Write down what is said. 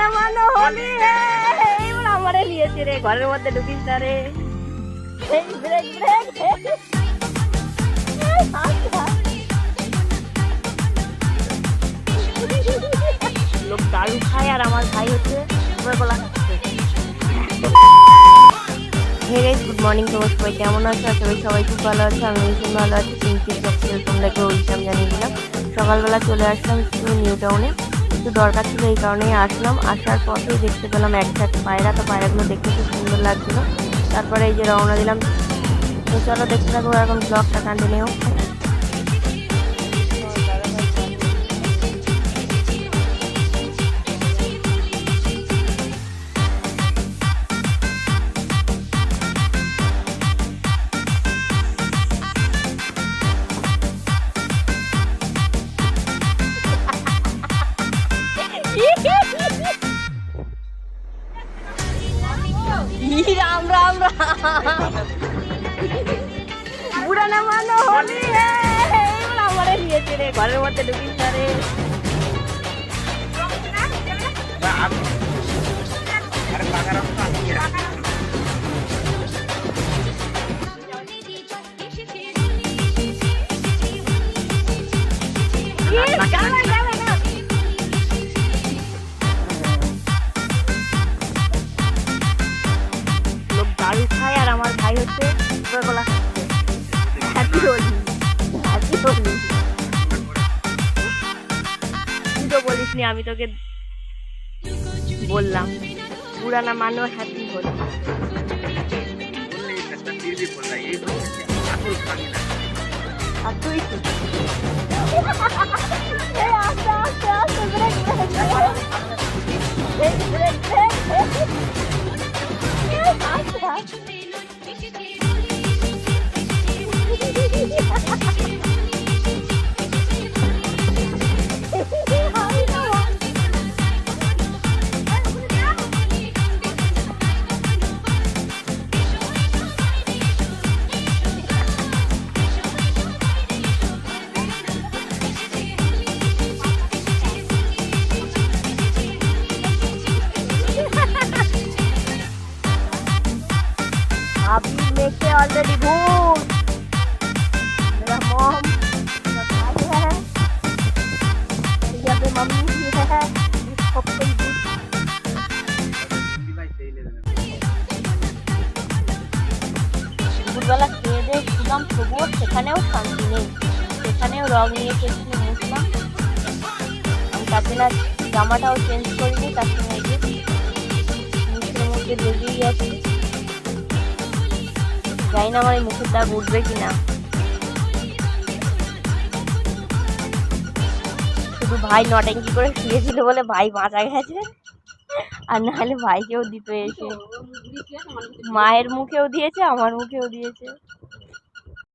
না মানো হলি হে। এইবার আমারে নিয়েছে রে ঘরের মধ্যে ঢুকিস না রে। ব্রেক ব্রেক লোক দারু খায় আর আমার ভাই হচ্ছে কোলা খাচ্ছে হে গাইস গুড মর্নিং তোমার সবাই কেমন আছো? আশা করি সবাই খুব ভালো আছে আমি ভীষণ ভালো আছি। পিঙ্কি তোমরাকে ওইসব জানিয়ে দিলাম। সকালবেলা চলে আসলাম একটু নিউ টাউনে একটু দরকার ছিল এই কারণেই আসলাম। আসার পথেই দেখতে পেলাম একসাথে পায়রা, তো পায়রাগুলো দেখতে খুব সুন্দর লাগছিল। তারপরে এই যে রওনা দিলাম। তো চলো দেখতে থাকব এখন ব্লগটা কন্টিনিউ ই রাম রাম বুড়া না মানো হলি হে আমারে নিয়েছে রে ঘরের মধ্যে ঢুকিস না রে ইস, কোলা খাচ্ছে হ্যাপি হোলি হ্যাপি হোলি তুই তো বলিসনি, আমি তোকে বললাম। পুরানা মানো হ্যাপি হোলি আর তুই কি? আস্তে আস্তে আস্তে ব্রেক ব্রেক ব্রেক ব্রেক আস্তে। अभी लेके ऑलरेडी भूल मेरा मॉम मेरा भाई है और यहाँ पे मम्मी भी है इसको कोई भी দুপুরবেলা খেয়ে দিয়ে ছিলাম তবুও সেখানেও শান্তি নেই সেখানেও রং নিয়ে এসেছিল মুসলাম আমি তার জন্য আর জামাটাও চেঞ্জ করিনি তার সঙ্গে এই যে মুখের মধ্যে লেগেই আছে জানি না আমার এই মুখের দাগ উঠবে কিনা। শুধু ভাই নটেঙ্কি করে শুয়েছিল বলে ভাই বাঁচা গেছে। আর নাহলে ভাইকেও দিত এসে। মায়ের মুখেও দিয়েছে, আমার মুখেও দিয়েছে।